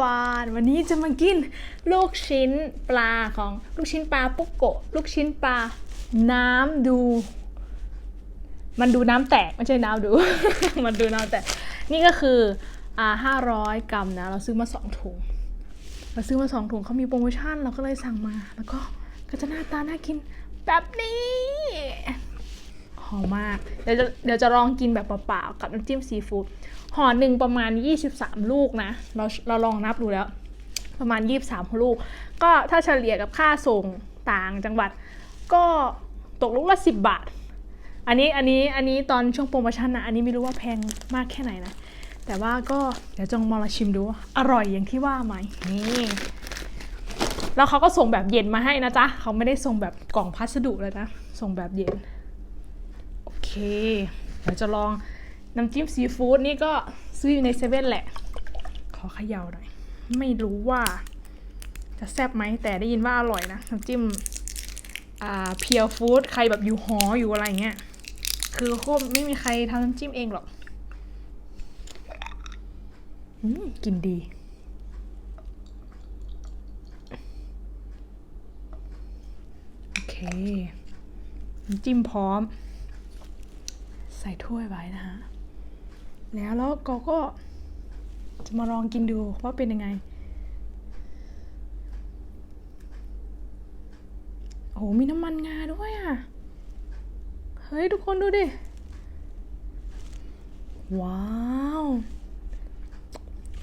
วาน วันนี้จะมากินลูกชิ้นปลาของลูกชิ้นปลาปุกโกะลูกชิ้นปลาน้ำดู มันดูน้ำแตกไม่ใช่น้ำดู มันดูน้ำแตก นี่ก็คืออ่าห้าร้อยกรัมนะ เราซื้อมาสองถุง เราซื้อมาสองถุงเขามีโปรโมชั่นเราก็เลยสั่งมา แล้วก็ก็จะหน้าตาน่ากินแบบนี้ อมมาก เดี๋ยวจะเดี๋ยวจะลองกินแบบเปล่าๆกับน้ำจิ้มซีฟู้ดห่อหนึ่งประมาณ 23 ลูกนะ เราเราลองนับดูแล้ว ประมาณ 23 ลูก ก็ถ้าเฉลี่ยกับค่าส่งต่างจังหวัด ก็ตกลูกละ 10 บาท อันนี้อันนี้อันนี้ตอนช่วงโปรโมชั่นนะ อันนี้ไม่รู้ว่าแพงมากแค่ไหนนะ แต่ว่าก็เดี๋ยวจองมาลองชิมดูว่าอร่อยอย่างที่ว่าไหมนี่แล้วเขาก็ส่งแบบเย็นมาให้นะจ๊ะ เขาไม่ได้ส่งแบบกล่องพัสดุเลยนะ ส่งแบบเย็น เค เดี๋ยวจะลองน้ำจิ้มซีฟู้ดนี่ก็ซื้ออยู่ในเซเว่นแหละ ขอเขย่าหน่อย ไม่รู้ว่าจะแซ่บไหมแต่ได้ยินว่าอร่อยนะ น้ำจิ้มอ่าเพียวฟู้ดใครแบบอยู่หออยู่อะไรเงี้ย คือโคไม่มีใครทำน้ำจิ้มเองหรอกอืมกลินดี โอเค น้ำจิ้มพร้อม ใส่ถ้วยไว้นะฮะ แล้วแล้วก็ก็จะมาลองกินดูว่าเป็นยังไง โอ้โหมีน้ำมันงาด้วยอะ เฮ้ย ทุกคนดูดิ ว้าว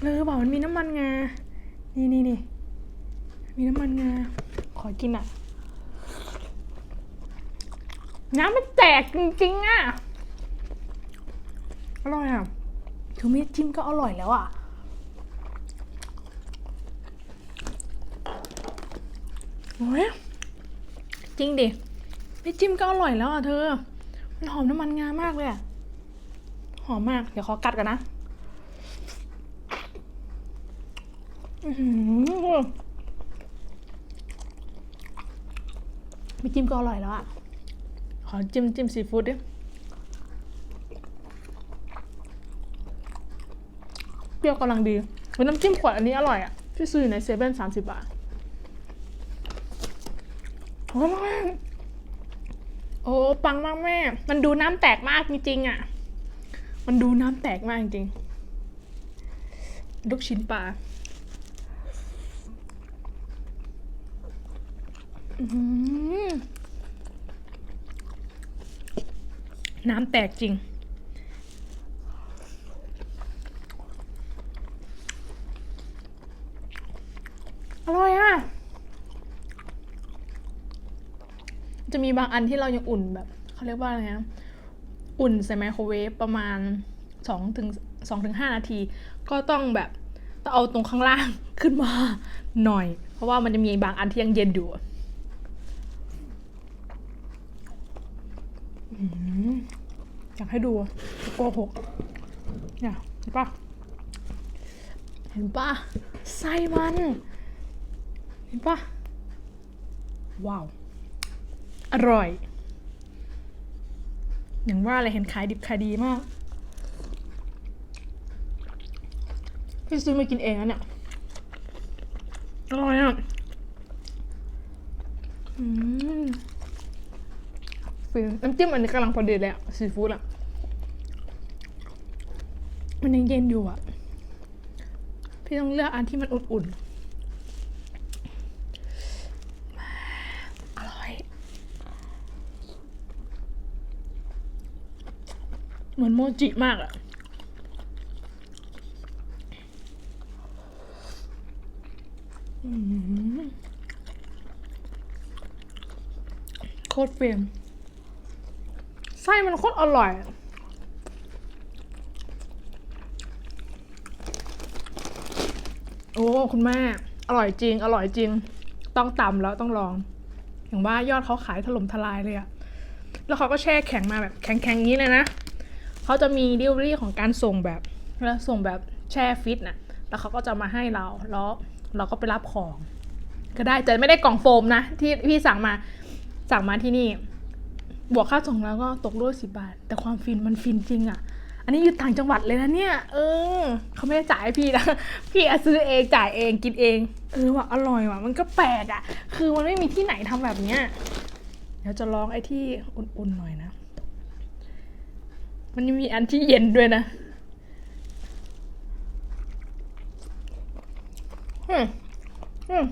เออบอกมันมีน้ำมันงา นี่นี่นี่มีน้ำมันงา ขอกินอะ น้ำมันแตกจริงๆอะ ร่อยอะคือมีจิ้มก็อร่อยแล้วอะโอ้ยจริงดิไม่จิ้มก็อร่อยแล้วอะเธอ มันหอมน้ำมันงามากเลยอะ หอมมาก เดี๋ยวขอกัดกันนะอือหือไม่จิ้มก็อร่อยแล้วอะ ขอจิ้มจิ้มซีฟู้ดดิ เปรี้ยวกำลังดีเป็นน้ำจิ้มขวดอันนี้อร่อยอะที่ซื้ออยู่ในเซเว่นสามสิบบาทอร่อยโอ้ปังมากแม่ มันดูน้ำแตกมากจริงๆอะ มันดูน้ำแตกมากจริงๆลูกชิ้นปลาน้ำแตกจริง อร่อยอะ จะมี บางอันที่เรายังอุ่นแบบเขาเรียกว่าอะไรนะอุ่นใส่ไมโครเวฟประมาณ2ถึง2ถึง5นาที ก็ต้องแบบต้องเอาตรงข้างล่างขึ้นมาหน่อย เพราะว่ามันจะมีบางอันที่ยังเย็นอยู่อยากให้ดูโกหกเนี่ยเห็นปะเห็นปะไส้มัน เห็นปะว้าว อร่อย อย่างว่าอะไรเห็นขายดิบขายดีมาก พี่ซื้อมากินเองนะเนี่ย อร่อยอะฟินน้ำจิ้มอันนี้กำลังพอดีเลยอะซีฟู้ดอะมันยังเย็นอยู่อะพี่ต้องเลือกอันที่มันอุ่นๆ อร่อย เหมือนโมจิมากอะโคตรเฟรมไส้มันโคตรอร่อยโอ้ คุณแม่ อร่อยจริง อร่อยจริง ต้องตำแล้วต้องลอง อย่างว่ายอดเขาขายถล่มทลายเลยอะแล้วเขาก็แช่แข็งมาแบบแข็งๆงนี้เลยนะ เขาจะมีดิวรี่ของการส่งแบบแล้วส่งแบบแช่ฟิตน่ะแล้วเขาก็จะมาให้เราแล้วเราก็ไปรับของ ก็ได้แต่ไม่ได้กล่องโฟมนะ ที่พี่สั่งมาสั่งมาที่นี่ บวกค่าส่งแล้วก็ตกด้วยสิบบาท แต่ความฟินมันฟินจริงอะอันนี้อยู่ต่างจังหวัดเลยนะเนี่ย เออเขาไม่ได้จ่ายพี่นะพี่อซื้อเองจ่ายเองกินเองเออว่ะอร่อยว่ะมันก็แปลกอะ คือมันไม่มีที่ไหนทำแบบเนี้ยเดี๋ยวจะลองไอ้ที่อุ่นๆหน่อยนะ มันยังมีอันที่เย็นด้วยนะอืมอืม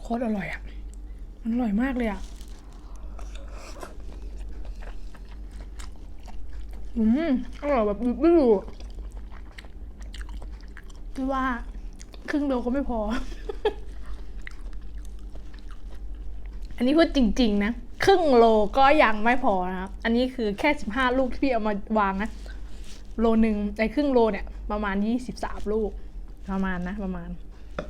โคตรอร่อยอะ มันอร่อยมากเลยอะ อืมอร่อยแบบไม่รู้พี่ว่า ครึ่งโลก็ไม่พอ อันนี้พูดจริง ๆ นะ ครึ่งโลก็ยังไม่พอนะครับ อันนี้คือแค่สิบห้าลูกที่พี่เอามาวางนะ โลหนึ่งไอ้ครึ่งโลเนี่ย ประมาณยี่สิบสามลูก ประมาณนะ ประมาณ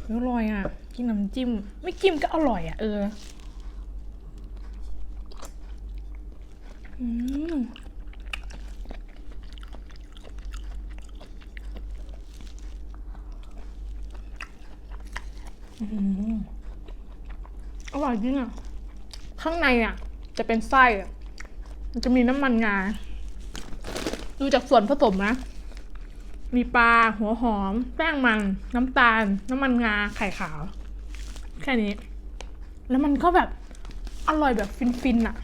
อร่อยอะ กินน้ำจิ้ม ไม่จิ้มก็อร่อยอะ เอออืมอร่อยจริงอะ ข้างในอะ จะเป็นไส้อะมันจะมีน้ำมันงา ดูจากส่วนผสมนะ มีปลา หัวหอม แป้งมัน น้ำตาล น้ำมันงา ไข่ขาว แค่นี้ แล้วมันก็แบบอร่อยแบบฟินๆอะ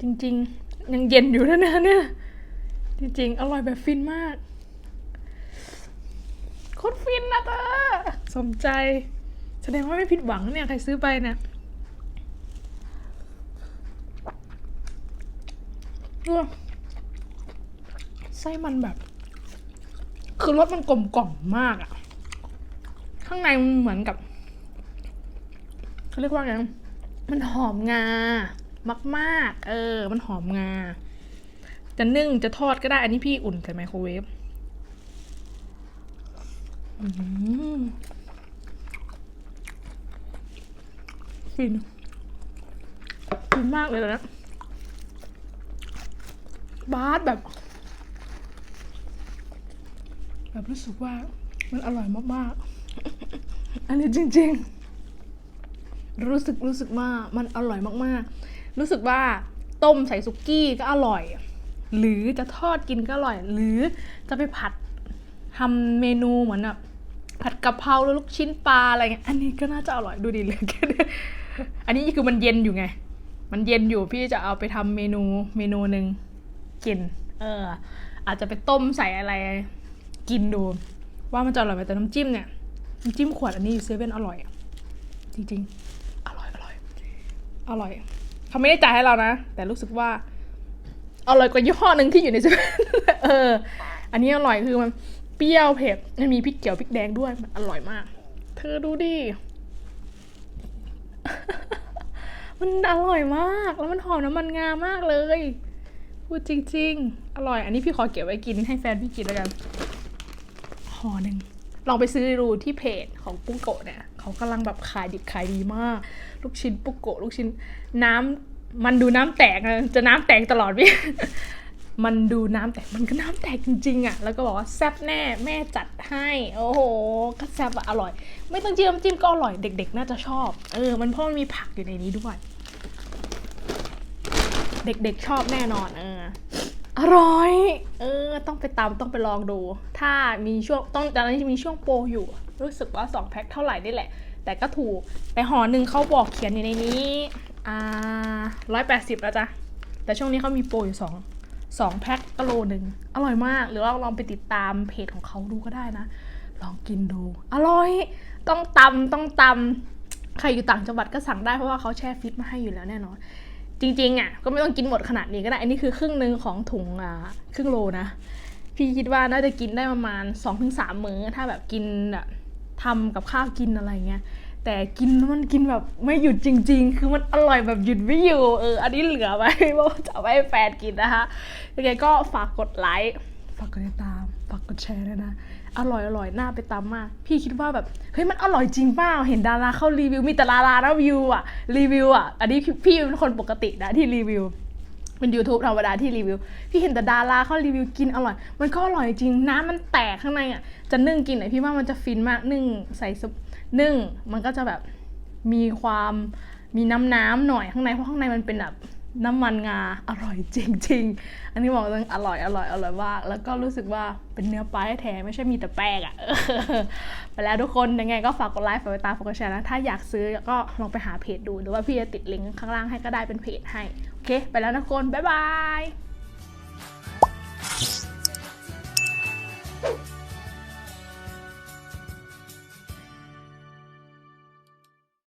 จริงๆ ยังเย็นอยู่นะเนี่ยเนี่ยจริงๆ อร่อยแบบฟินมากโคตรฟินนะเธอสมใจ แสดงว่าไม่ผิดหวังเนี่ย ใครซื้อไปเนี่ย ไส้มันแบบ คือรสมันกลมกล่อมมากอะข้างในมันเหมือนกับเขาเรียกว่าไงมันหอมงามากๆ เออ มันหอมงา จะนึ่งจะทอดก็ได้ อันนี้พี่อุ่นใส่ไมโครเวฟอืมฟินฟินมากเลยนะ บาสแบบ แบบรู้สึกว่ามันอร่อยมากๆ อันนี้จริง ๆ รู้สึกรู้สึกว่ามันอร่อยมากๆ รู้สึกว่าต้มใส่สุกี้ก็อร่อย หรือจะทอดกินก็อร่อย หรือจะไปผัดทำเมนูเหมือนแบบผัดกะเพราลูกชิ้นปลาอะไรเงี้ย อันนี้ก็น่าจะอร่อยดูดีเลยแค่อันนี้คือมันเย็นอยู่ไง มันเย็นอยู่พี่จะเอาไปทำเมนูเมนูหนึ่ง กิน เออ อาจจะไปต้มใส่อะไร กินดู ว่ามันจะอร่อยไหมแต่น้ำจิ้มเนี่ยน้ำจิ้มขวดอันนี้เซเว่นอร่อย จริงๆ อร่อยอร่อยอร่อยเขาไม่ได้จ่ายให้เรานะ แต่รู้สึกว่าอร่อยกว่ายี่ห้อหนึ่งที่อยู่ในเซเว่นเออ อันนี้อร่อยคือมันเปรี้ยวเผ็ดมันมีพริกเขียวพริกแดงด้วยมันอร่อยมาก เธอดูดิ มันอร่อยมาก แล้วมันหอมน้ำมันงามากเลย พูดจริง ๆ อร่อย อันนี้พี่ขอเก็บไว้กินให้แฟนพี่กินแล้วกันห่อหนึ่งลองไปซื้อดูที่เพจของปุ้งโกะเนี่ยเขากำลังแบบขายดิบขายดีมาก ลูกชิ้นปุ้งโกะลูกชิ้นน้ำมันดูน้ำแตกนะจะน้ำแตกตลอดพี่มันดูน้ำแตกมันก็น้ำแตกจริงๆอะ่ะ แล้วก็บอกว่าแซ่บแน่แม่จัดให้ โอ้โหก็แซ่บอะอร่อย ไม่ต้องจิ้มน้ำจิ้มก็อร่อยเด็ก ๆ น่าจะชอบ เออ มันเพราะมันมีผักอยู่ในนี้ด้วย เด็กๆชอบแน่นอน เออ อร่อย เออ ต้องไปตามต้องไปลองดู ถ้ามีช่วงต้องตอนนั้มีช่วงโปรอยู่ รู้สึกว่า 2 แพ็คเท่าไหร่นี่แหละ แต่ก็ถูก แต่ห่อหนึ่งเขาบอกเขียนอยู่ในนี้ อ่าร้อยแปดสิบแล้วจ้ะ แต่ช่วงนี้เขามีโปรอยู่สองสองแพ็คก็โลหนึ่งอร่อยมาก หรือว่าลองไปติดตามเพจของเขาดูก็ได้นะ ลองกินดู อร่อย ต้องตำต้องตำใครอยู่ต่างจังหวัดก็สั่งได้เพราะว่าเขาแช่ฟิตมาให้อยู่แล้วแน่นอน จริงๆอะก็ไม่ต้องกินหมดขนาดนี้ก็ได้ อันนี้คือครึ่งหนึ่งของถุงอ่าครึ่งโลนะ พี่คิดว่าน่าจะกินได้ประมาณ2อถึงสามมื้อ ถ้าแบบกินแบบทำกับข้าวกินอะไรเงี้ย แต่กินแล้วมันกินแบบไม่หยุดจริง ๆ คือมันอร่อยแบบหยุดไม่อยู่เอออันนี้เหลือไว้เพราะว่าจะไว้แฟนกินนะคะยังไงก็ฝากกดไลค์ ฝากกดติดตาม ฝากกดแชร์ด้วยนะ อร่อยอร่อยน่าไปตามมาก พี่คิดว่าแบบเฮ้ยมันอร่อยจริงเปล่าเห็นดาราเข้ารีวิวมีแต่ดารานะวิวอะรีวิวอะอันนี้พี่เป็นคนปกตินะที่รีวิวเป็น YouTube ธรรมดาที่รีวิว พี่เห็นแต่ดาราเขารีวิวกินอร่อย มันก็อร่อยจริง น้ำมันแตกข้างในอะ จะนึ่งกินไหนพี่ว่ามันจะฟินมาก นึ่งใส่ซุปนึ่ง มันก็จะแบบมีความมีน้ำน้ำหน่อยข้างใน เพราะข้างในมันเป็นแบบ น้ำมันงาอร่อยจริง ๆ อันนี้บอกเลยอร่อยอร่อยอร่อยมาก แล้วก็รู้สึกว่าเป็นเนื้อปลาแท้ไม่ใช่มีแต่แป้งอะไปแล้วทุกคนยังไงก็ฝากกดไลค์ฝากกดตามฝากกดแชร์นะถ้าอยากซื้อก็ลองไปหาเพจดูหรือว่าพี่จะติดลิงก์ข้างล่างให้ก็ได้เป็นเพจให้ โอเค ไปแล้วนะทุกคนบ๊ายบาย